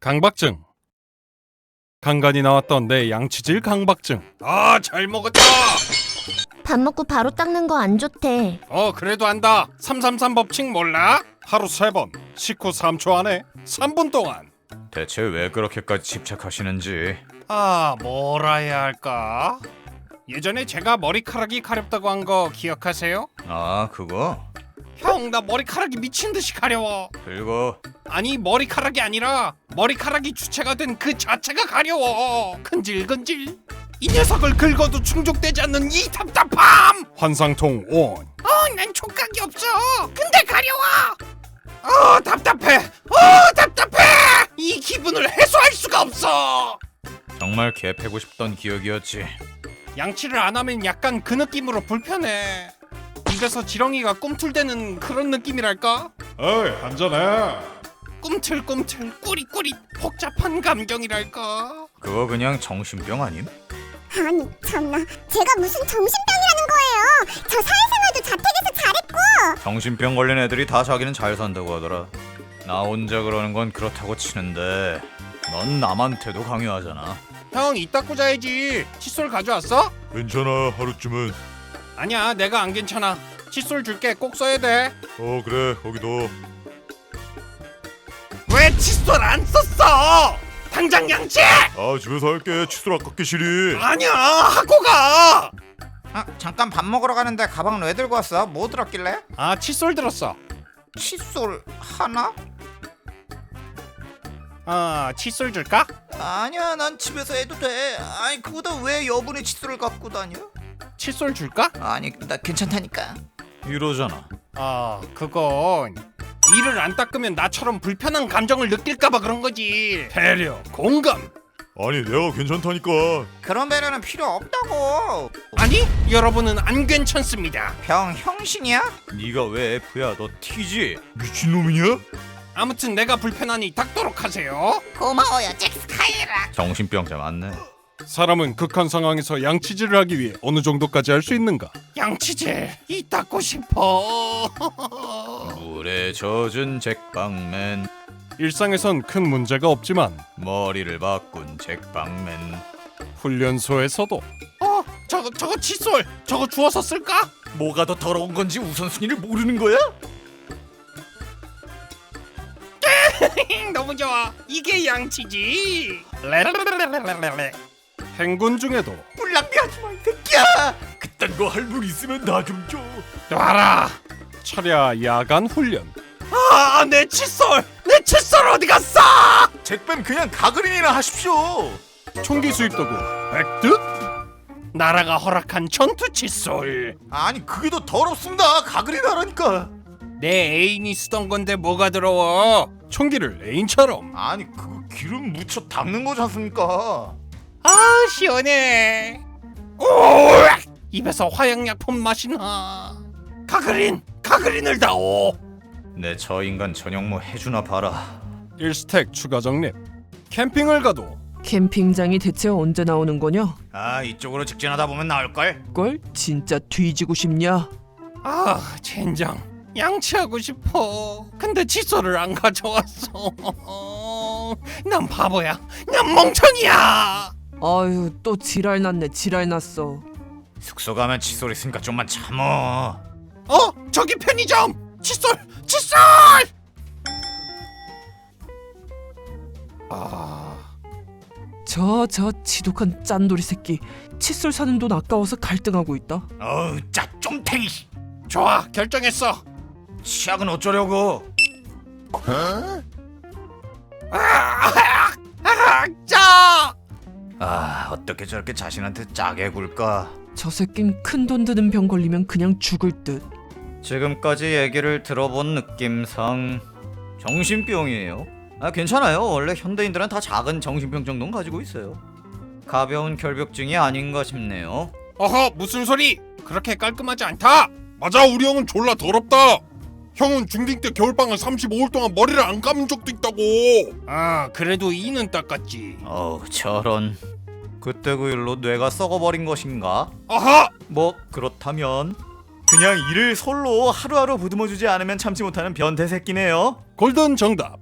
강박증. 간간히 나왔던 내 양치질 강박증. 아, 잘 먹었다. 밥 먹고 바로 닦는 거 안 좋대. 어, 그래도 안다. 333 법칙 몰라? 하루 세 번, 식후 3초 안에 3분 동안. 대체 왜 그렇게까지 집착하시는지 아, 뭐라 해야 할까? 예전에 제가 머리카락이 가렵다고 한 거 기억하세요? 아 그거? 형, 나 머리카락이 미친 듯이 가려워. 그리고 아니, 머리카락이 아니라 머리카락이 주체가 된 그 자체가 가려워. 근질근질. 이 녀석을 긁어도 충족되지 않는 이 답답함. 환상통 온. 어, 난 촉각이 없어. 근데 가려워. 어, 답답해. 어, 답답해. 이 기분을 해소할 수가 없어. 정말 개 패고 싶던 기억이었지 양치를 안 하면 약간 그 느낌으로 불편해. 입에서 지렁이가 꿈틀대는 그런 느낌이랄까? 어이, 한잔해. 꿈틀꿈틀 꾸릿꾸릿 복잡한 감경이랄까? 그거 그냥 정신병 아님? 아니 참나 제가 무슨 정신병이라는 거예요 저 사회생활도 자택에서 잘했고 정신병 걸린 애들이 다 자기는 잘 산다고 하더라 나 혼자 그러는 건 그렇다고 치는데 넌 남한테도 강요하잖아 형, 이따 꽂아야지. 칫솔 가져왔어? 괜찮아 하루쯤은 아니야, 내가 안 괜찮아. 칫솔 줄게. 꼭 써야 돼. 어 그래 거기 둬왜 칫솔 안 썼어? 당장 양치! 아 집에서 할게 칫솔 아깝게 시리 아니야, 하고 가. 아 잠깐 밥 먹으러 가는데 가방은 왜 들고 왔어? 뭐 들었길래? 아, 칫솔 들었어. 칫솔 하나? 아, 칫솔 줄까? 아니야 난 집에서 해도 돼 아니 그보다 왜 여분의 칫솔을 갖고 다녀? 칫솔 줄까? 아니 나 괜찮다니까 이러잖아 아, 그건 이를 안 닦으면 나처럼 불편한 감정을 느낄까봐 그런 거지. 배려, 공감. 아니 내가 괜찮다니까 그런 배려는 필요 없다고 아니, 여러분은 안 괜찮습니다. 병 형신이야? 네가 왜 F야 너 T지? 미친놈이냐? 아무튼 내가 불편하니 닦도록 하세요. 고마워요 잭스카이라 정신병자 맞네 사람은 극한 상황에서 양치질을 하기 위해 어느 정도까지 할 수 있는가? 양치질, 이 닦고 싶어. 물에 젖은 잭방맨 일상에선 큰 문제가 없지만 머리를 바꾼 잭방맨 훈련소에서도 어, 저거 저거 칫솔, 저거 주워서 쓸까? 뭐가 더 더러운 건지 우선순위를 모르는 거야? 너무 좋아. 이게 양치지. 행군 중에도 물 낭비하지 마 이 새끼야 그딴 거 할 물 있으면 나 좀 줘 놔라. 차랴 야간 훈련. 아, 내 칫솔, 내 칫솔 어디 갔어? 잭뱀 그냥 가그린이나 하십시오 총기 수입 도구 백듯. 나라가 허락한 전투 칫솔. 아니 그게 더 더럽습니다 가그린 하라니까 내 애인이 쓰던 건데 뭐가 더러워? 총기를 애인처럼. 아니 그거 기름 묻혀 닦는 거지 않습니까 아 시원해. 오, 입에서 화양약품 맛이 나. 가그린, 가그린을 다오. 내 저 인간 전용모 해주나 봐라 1스택 추가 적립. 캠핑을 가도 캠핑장이 대체 언제 나오는 거냐? 아 이쪽으로 직진하다 보면 나올 걸 걸 진짜 뒤지고 싶냐? 아 젠장 양치하고 싶어. 근데 칫솔을 안 가져왔어. 난 바보야. 난 멍청이야. 아유 또 지랄 났네 지랄 났어. 숙소 가면 칫솔 있으니까 좀만 참어 어 저기 편의점 칫솔 칫솔. 아 저 저 지독한 짠돌이 새끼 칫솔 사는 돈 아까워서 갈등하고 있다. 어우 짜 쫌탱이 좋아 결정했어. 치약은 어쩌려고 아, 아, 아, 짜. 아 어떻게 저렇게 자신한테 짜게 굴까 저 새낀 큰 돈 드는 병 걸리면 그냥 죽을 듯. 지금까지 얘기를 들어본 느낌상 정신병이에요. 아 괜찮아요. 원래 현대인들은 다 작은 정신병 정도는 가지고 있어요. 가벼운 결벽증이 아닌가 싶네요. 어허 무슨 소리? 그렇게 깔끔하지 않다. 맞아 우리 형은 졸라 더럽다. 형은 중딩 때 겨울방을 35일 동안 머리를 안 감은 적도 있다고. 아 그래도 이는 닦았지. 어우 저런. 그때 그 일로 뇌가 썩어버린 것인가? 아하 뭐 그렇다면 그냥 이를 솔로 하루하루 보듬어주지 않으면 참지 못하는 변태 새끼네요. 골든 정답